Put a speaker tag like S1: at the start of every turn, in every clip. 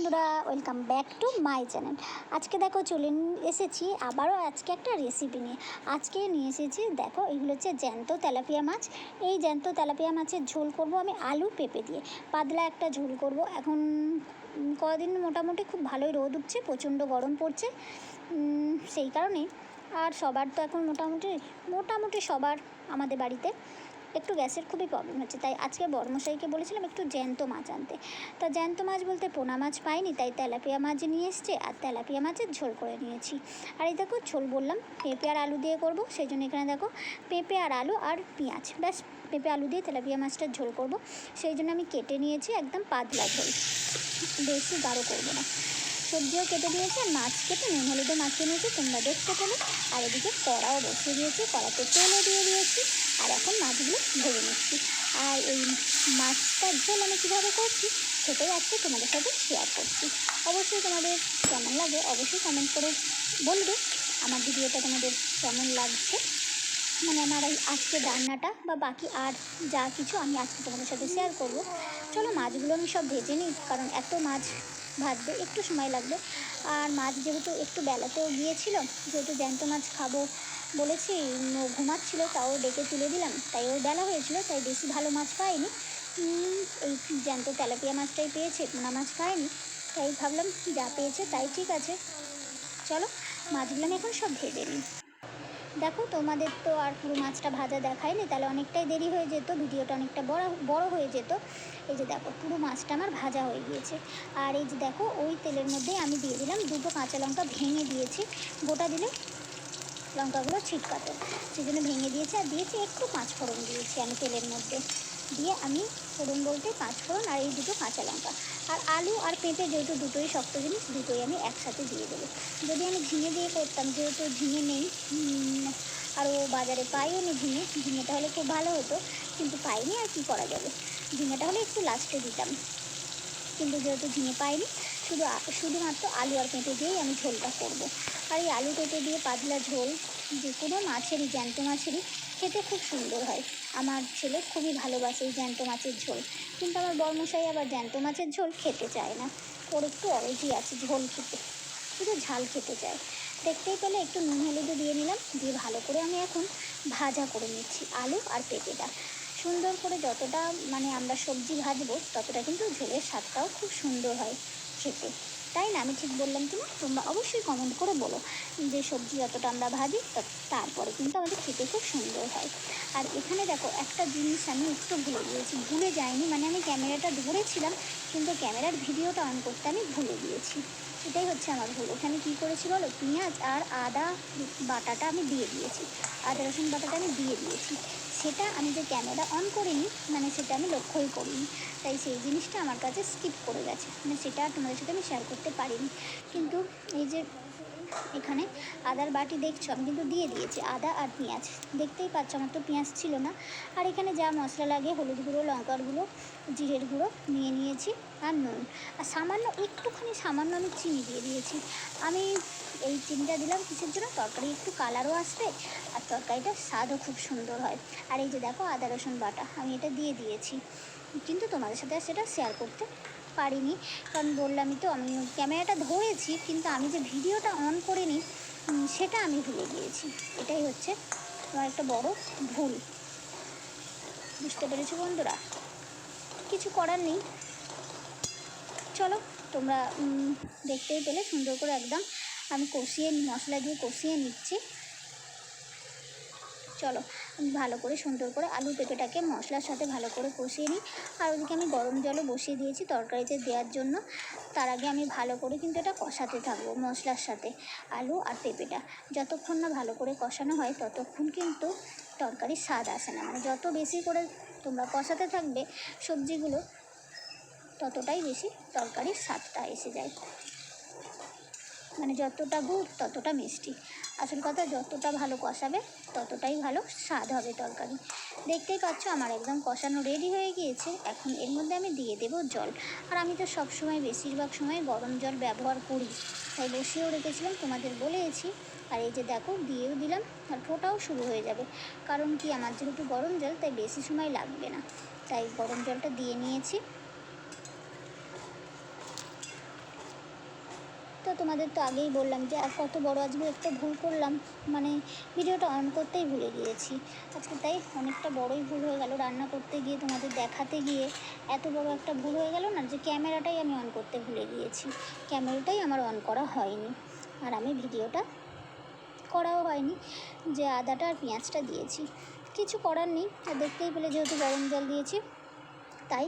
S1: বন্ধুরা welcome back to my channel আজকে দেখো চলে এসেছি, আবারও আজকে একটা রেসিপি নিয়ে। আজকে নিয়ে এসেছি, দেখো, এগুলো হচ্ছে জ্যান্ত তেলাপিয়া মাছ। এই জ্যান্ত তেলাপিয়া মাছের ঝোল করব আমি আলু পেঁপে দিয়ে। পাতলা একটা ঝোল করব। এখন কদিন মোটামুটি খুব ভালোই রোদ উঠছে, প্রচণ্ড গরম পড়ছে। সেই কারণে আর সবার তো এখন মোটামুটি মোটামুটি সবার আমাদের বাড়িতে। একটু গ্যাসের খুবই প্রবলেম হচ্ছে। তাই আজকে বড়মশাইকে বলেছিলাম একটু জ্যান্ত মাছ আনতে। তা জ্যান্ত মাছ বলতে পোনা মাছ পাইনি, তাই তেলাপিয়া মাছ নিয়ে এসছে আর তেলাপিয়া মাছের ঝোল করে নিয়েছি। আর এই দেখো ঝোল বললাম, পেঁপে আর আলু দিয়ে করব, সেই জন্য এখানে দেখো পেঁপে আর আলু আর পেঁয়াজ। ব্যাস, পেঁপে আলু দিয়ে তেলাপিয়া মাছটার ঝোল করব। সেই জন্য আমি কেটে নিয়েছি একদম পাতলা ঝোল। বেশি গাঢ় করব না। সবজিও কেটে দিয়েছি আর মাছ কেটে নুন হলুদে মাখিয়ে নিয়েছি, তোমরা দেখতে পেলে। আর এদিকে কড়াও বসিয়ে দিয়েছি, কড়াতে তেলও দিয়ে দিয়েছি। আর এখন মাছগুলো ভেজে নিচ্ছি। আর এই মাছটার ঝোল আমি কীভাবে করছি সেটাই আজকে তোমাদের সাথে শেয়ার করছি। অবশ্যই তোমাদের কেমন লাগে অবশ্যই কমেন্ট করে বলবে। আমার ভিডিওটা তোমাদের কেমন লাগছে? মানে আমার এই আজকে রান্নাটা বা বাকি আর যা কিছু আমি আজকে তোমাদের সাথে শেয়ার করব। চলো মাছগুলো আমি সব ভেজে নিই, কারণ এত মাছ ভাজবে একটু সময় লাগবে। আর মাছ যেহেতু একটু বেলাতেও গিয়েছিল, যেহেতু জ্যান্ত মাছ খাব বলেছি ঘুমাচ্ছিল, তাও ডেকে তুলে দিলাম। তাই ওর বেলা হয়েছিল, তাই বেশি ভালো মাছ পাইনি এই জ্যান্ত তেলাপিয়া মাছটাই পেয়েছে, পোনা মাছ খায়নি। তাই ভাবলাম, যা পেয়েছে তাই ঠিক আছে। চলো, মাছগুলো আমি এখন সব ভেজে নিই। দেখো, তোমাদের তো আর পুরো মাছটা ভাজা দেখায়নি, তাহলে অনেকটাই দেরি হয়ে যেত, ভিডিওটা অনেকটা বড় বড় হয়ে যেত। এই যে দেখো, পুরো মাছটা আমার ভাজা হয়ে গিয়েছে। আর এই যে দেখো, ওই তেলের মধ্যে আমি দিয়ে দিলাম দুটো কাঁচা লঙ্কা ভেঙে দিয়েছি। গোটা দিলে লঙ্কাগুলো ছিটকাতো সেই জন্য ভেঙে দিয়েছি আর দিয়েছি একটু পাঁচ ফোড়ন দিয়েছি আমি তেলের মধ্যে। দিয়ে আমি ফোড়ন বলতে পাঁচ ফোড়ন আর এই দুটো কাঁচা লঙ্কা। আর আলু আর পেঁপে যেহেতু দুটোই শক্ত জিনিস, দুটোই আমি একসাথে দিয়ে দেবো। যদি আমি ঝিঙে দিয়ে করতাম, যেহেতু ঝিঙে নেই আরও বাজারে পাইও নি ঝিঙে, ঝিঙেটা হলে খুব ভালো হতো, কিন্তু পাইনি আর কি করা যাবে? ঝিঙেটা হলে একটু লাস্টে দিতাম। কিন্তু যেহেতু ঝিঙে পাইনি শুধু শুধুমাত্র আলু আর পেঁপে দিয়েই আমি ঝোলটা করব। আর এই আলু পেঁপে দিয়ে পাতলা ঝোল, যে কোনো মাছেরই, জ্যান্ত মাছেরই, খেতে খুব সুন্দর হয়। আমার ছেলে খুবই ভালোবাসে এই জ্যান্ত মাছের ঝোল। কিন্তু আমার বর্মশাই আবার জ্যান্ত মাছের ঝোল খেতে চায় না। ওর একটু অরজি আছে ঝোল খেতে, শুধু ঝাল খেতে চায়। দেখতেই পেলে একটু নুন হলুদও দিয়ে নিলাম, দিয়ে ভালো করে আমি এখন ভাজা করে নিচ্ছি আলু আর পেঁপেটা। সুন্দর করে যতটা মানে আমরা সবজি ভাজবো, ততটা কিন্তু ঝোলের স্বাদটাও খুব সুন্দর হয়। খেতে তাই না? আমি ঠিক বললাম কি না তোমরা অবশ্যই কমেন্ট করে বলো যে সবজি যতটা আমরা ভাজি তারপরে কিন্তু আমাদের খেতে খুব সুন্দর হয়। আর এখানে দেখো, একটা জিনিস আমি একটু ভুলে গিয়েছি, ভুলে যাইনি মানে আমি ক্যামেরাটা ধরেছিলাম, কিন্তু ক্যামেরার ভিডিওটা অন করতে আমি ভুলে গিয়েছি। এটাই হচ্ছে আমার ভুল। ওখানে কী করেছি বলো? পেঁয়াজ আর আদা বাটাটা আমি দিয়ে দিয়েছি। আদা রসুন বাটাটা আমি দিয়ে দিয়েছি। সেটা আমি যে ক্যামেরা অন করিনি মানে সেটা আমি লক্ষ্যই করিনি। তাই সেই জিনিসটা আমার কাছে স্কিপ করে গেছে। মানে সেটা তোমাদের সাথে আমি শেয়ার করতে পারিনি। কিন্তু এই যে এখানে আদার বাটি দেখছ, আমি কিন্তু দিয়ে দিয়েছি। আদা আর পেঁয়াজ। দেখতেই পাচ্ছ, আমার তো পেঁয়াজ ছিল না। আর এখানে যা মশলা লাগে, হলুদ গুঁড়ো, লঙ্কার গুঁড়ো, জিরের গুঁড়ো নিয়ে নিয়েছি, আর নুন। আর সামান্য, একটুখানি সামান্য আমি চিনি দিয়ে দিয়েছি। আমি এই চিনিটা দিলাম কিসের জন্য, তরকারি একটু কালারও আসবে আর তরকারিটার স্বাদও খুব সুন্দর হয়। আর এই যে দেখো আদা, রসুন, বাটা, আমি এটা দিয়ে দিয়েছি। কিন্তু তোমাদের সাথে সেটা শেয়ার করতে পারিনি। কারণ বললামই তো, আমি ক্যামেরাটা ধরেছি, কিন্তু আমি যে ভিডিওটা অন করিনি সেটা আমি ভুলে গিয়েছি। এটাই হচ্ছে আমার একটা বড় ভুল। বুঝতে পেরেছ বন্ধুরা? কিছু করার নেই। চলো, তোমরা দেখতেই পেলে সুন্দর করে একদম আমি কষিয়ে মশলা দিয়ে কষিয়ে নিচ্ছি। চলো ভালো করে সুন্দর করে আলু পেঁপেটাকে মশলার সাথে ভালো করে কষিয়ে নিই। আর ওদিকে আমি গরম জলও বসিয়ে দিয়েছি তরকারিতে দেওয়ার জন্য। তার আগে আমি ভালো করে কিন্তু এটা কষাতে থাকব মশলার সাথে আলু আর পেঁপেটা। যতক্ষণ না ভালো করে কষানো হয় ততক্ষণ কিন্তু তরকারির স্বাদ আসে না। মানে যত বেশি করে তোমরা কষাতে থাকবে সবজিগুলো, ততটাই বেশি তরকারির স্বাদটা এসে যায়। মানে যতটা গুড়, ততটা মিষ্টি। আসল কথা, যতটা ভালো কষাবে, ততটাই ভালো স্বাদ হবে তরকারি। দেখতেই পাচ্ছ, আমার একদম কষানো রেডি হয়ে গিয়েছে। এখন এর মধ্যে আমি দিয়ে দেবো জল। আর আমি তো সব সময় বেশিরভাগ সময় গরম জল ব্যবহার করি। তাই বসিয়েও রেখেছিলাম, তোমাদের বলেছি আর এই যে দেখো, দিয়েও দিলাম, আর ফোটাও শুরু হয়ে যাবে। কারণ কি, আমার যেহেতু গরম জল, তাই বেশি সময় লাগবে না। তাই গরম জলটা দিয়ে নিয়েছি। তো তোমাদের তো আগেই বললাম যে আর কত বড় আজকে একটা ভুল করলাম মানে ভিডিওটা অন করতেই ভুলে গিয়েছি। আজকে তাই অনেকটা বড়ই ভুল হয়ে গেল রান্না করতে গিয়ে, তোমাদের দেখাতে গিয়ে। এত বড় একটা ভুল হয়ে গেল না যে ক্যামেরাটাই আমি অন করতে ভুলে গিয়েছি। ক্যামেরাটাই আমার অন করা হয়নি। আর আমি ভিডিওটা করাও হয়নি, যে আদাটা আর পেঁয়াজটা দিয়েছি। কিছু করার নেই, আর দেখতেই পেলে যেহেতু গরম জল দিয়েছি, তাই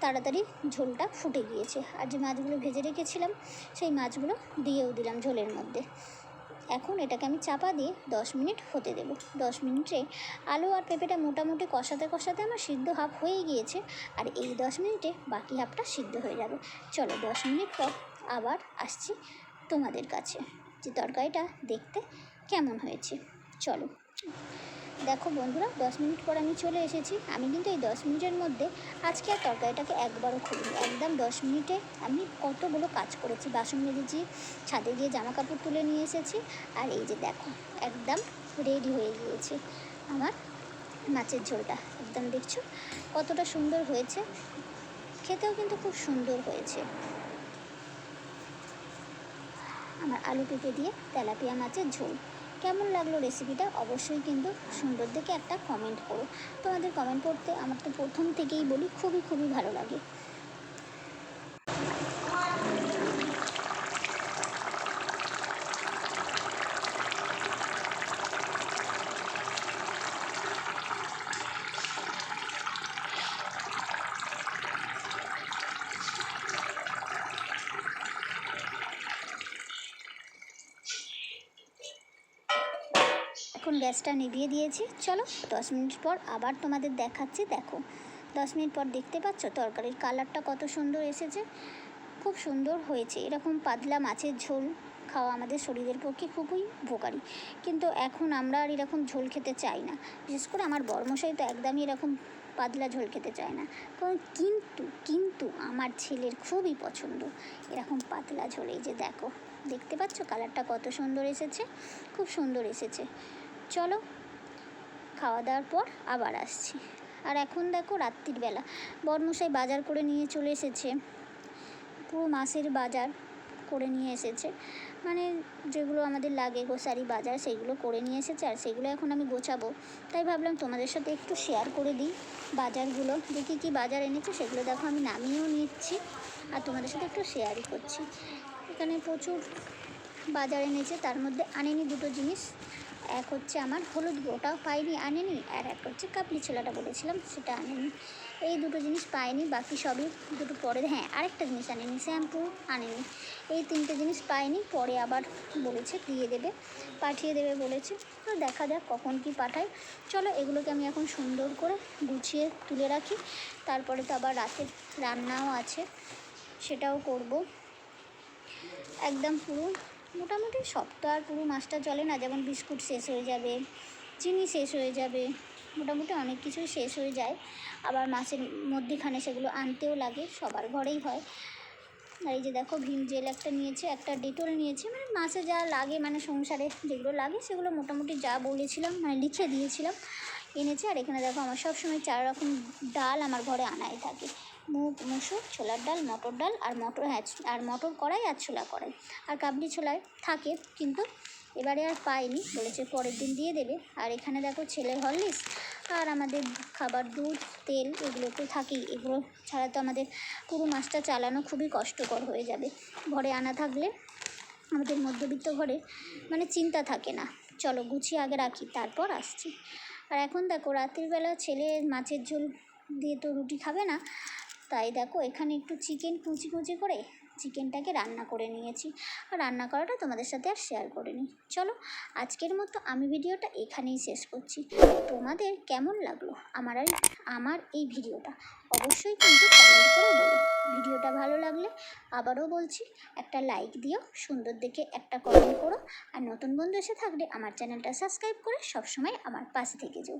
S1: তাড়াতাড়ি ঝোলটা ফুটে গিয়েছে। আর যে মাছগুলো ভেজে রেখেছিলাম, সেই মাছগুলো দিয়েও দিলাম ঝোলের মধ্যে। এখন এটাকে আমি চাপা দিয়ে দশ মিনিট হতে দেবো। দশ মিনিটে আলু আর পেঁপেটা মোটামুটি কষাতে কষাতে আমার সিদ্ধ হাফ হয়ে গিয়েছে, আর এই দশ মিনিটে বাকি হাফটা সিদ্ধ হয়ে যাবে। চলো দশ মিনিট পর আবার আসছি তোমাদের কাছে। যে তরকারিটা দেখতে কেমন হয়েছে। চলো। দেখো বন্ধুরা, দশ মিনিট পর আমি চলে এসেছি। আমি কিন্তু এই দশ মিনিটের মধ্যে আজকে আর তরকারিটাকে একবারও খুলিনি একদম দশ মিনিটে আমি কতগুলো কাজ করেছি। বাসন মেজেছি, ছাদে গিয়ে জামা কাপড় তুলে নিয়ে এসেছি, আর এই যে দেখো, একদম রেডি হয়ে গিয়েছে আমার মাছের ঝোলটা। একদম দেখছ কতটা সুন্দর হয়েছে। খেতেও কিন্তু খুব সুন্দর হয়েছে। আমার আলু পেঁপে দিয়ে তেলাপিয়া মাছের ঝোল। কেমন লাগল রেসিপিটা অবশ্যই কিন্তু সুন্দর দেখে একটা কমেন্ট করো। তোমাদের কমেন্ট পড়তে আমার তো প্রথম থেকেই বলি, খুবই খুবই ভালো লাগে। এখন গ্যাসটা নিভিয়ে দিয়েছি। চলো, দশ মিনিট পর আবার তোমাদের দেখাচ্ছি, দেখো। দশ মিনিট পর দেখতে পাচ্ছ তরকারির কালারটা কত সুন্দর এসেছে? খুব সুন্দর হয়েছে। এরকম পাতলা মাছের ঝোল খাওয়া আমাদের শরীরের পক্ষে খুবই উপকারী। কিন্তু এখন আমরা আর এরকম ঝোল খেতে চাই না। বিশেষ করে আমার বর্মশাই তো একদমই এরকম পাতলা ঝোল খেতে চায় না। কারণ কিন্তু কিন্তু আমার ছেলের খুবই পছন্দ এরকম পাতলা ঝোল। এই যে দেখো, দেখতে পাচ্ছ কালারটা কত সুন্দর এসেছে? খুব সুন্দর এসেছে। চলো। খাওয়া দাওয়ার পর আবার আসছি। আর এখন দেখো রাত্রির বেলা। বর্মশাই বাজার করে নিয়ে চলে এসেছে। পুরো মাসের বাজার করে নিয়ে এসেছে। মানে যেগুলো আমাদের লাগে গোসারি বাজার সেগুলো করে নিয়ে এসেছে আর সেগুলো এখন আমি গোছাবো। তাই ভাবলাম তোমাদের সাথে একটু শেয়ার করে দিই বাজারগুলো। যে কী কী বাজার এনেছে সেগুলো দেখো আমি নামিয়েও নিচ্ছি আর তোমাদের সাথে একটু শেয়ারই করছি। এখানে প্রচুর বাজার এনেছে। তার মধ্যে আনেনি দুটো জিনিস। এক হচ্ছে আমার হলুদ ওটাও পাইনি আনেনি, আর এক হচ্ছে কাপলি ছোলাটা বলেছিলাম, সেটা আনেনি। এই দুটো জিনিস পাইনি, বাকি সবই দুটো পরে হ্যাঁ আরেকটা জিনিস আনেনি, শ্যাম্পু আনেনি। এই তিনটে জিনিস পাইনি, পরে আবার বলেছে দিয়ে দেবে, পাঠিয়ে দেবে বলেছে। তো দেখা যাক কখন কি পাঠায়। চলো, এগুলোকে আমি এখন সুন্দর করে গুছিয়ে তুলে রাখি। তারপরে তো আবার রাতের রান্নাও আছে, সেটাও করব। একদম পুরো মোটামুটি আর পুরো মাছটা চলে না, যেমন বিস্কুট শেষ হয়ে যাবে, চিনি শেষ হয়ে যাবে, মোটামুটি অনেক কিছুই শেষ হয়ে যায়। আবার মাছের মধ্যেখানে সেগুলো আনতেও লাগে, সবার ঘরেই হয়। আর এই যে দেখো, ভীম জেল একটা নিয়েছে, একটা ডেটল নিয়েছে মানে মাছে যা লাগে মানে সংসারে যেগুলো লাগে, সেগুলো মোটামুটি যা বলেছিলাম মানে লিখে দিয়েছিলাম। এনেছে। আর এখানে দেখো আমার সবসময় চার রকম ডাল আমার ঘরে আনাই থাকে। মুগ, মুসুর, ছোলার ডাল, মটর ডাল আর মটর হ্যাঁ আর মটর কড়াই আর ছোলা কড়াই। আর কাবলি ছোলায় থাকে, কিন্তু এবারে আর পাইনি, বলেছে পরের দিন দিয়ে দেবে। আর এখানে দেখো ছেলের হরলিক্স আর আমাদের খাবার, দুধ, তেল এগুলো তো থাকেই। এগুলো ছাড়া তো আমাদের পুরো মাছটা চালানো খুবই কষ্টকর হয়ে যাবে। ঘরে আনা থাকলে আমাদের মধ্যবিত্ত ঘরে মানে চিন্তা থাকে না। চলো গুছিয়ে আগে রাখি, তারপর আসছি। আর এখন দেখো রাত্রিবেলা ছেলে মাছের ঝোল দিয়ে তো রুটি খাবে না। তাই দেখো এখানে একটু চিকেন কুচি কুচি করে চিকেনটাকে রান্না করে নিয়েছি। আর রান্না করাটা তোমাদের সাথে আর শেয়ার করিনি চলো, আজকের মতো আমি ভিডিওটা এখানেই শেষ করছি। তোমাদের কেমন লাগল আমার আমার এই ভিডিওটা? অবশ্যই কিন্তু কমেন্ট করে বলো। ভিডিওটা ভালো লাগলে আবারও বলছি, একটা লাইক দিও, সুন্দর দেখে একটা কমেন্ট করো। আর নতুন বন্ধু এসে থাকলে আমার চ্যানেলটা সাবস্ক্রাইব করে সবসময় আমার পাশে থেকে যেও।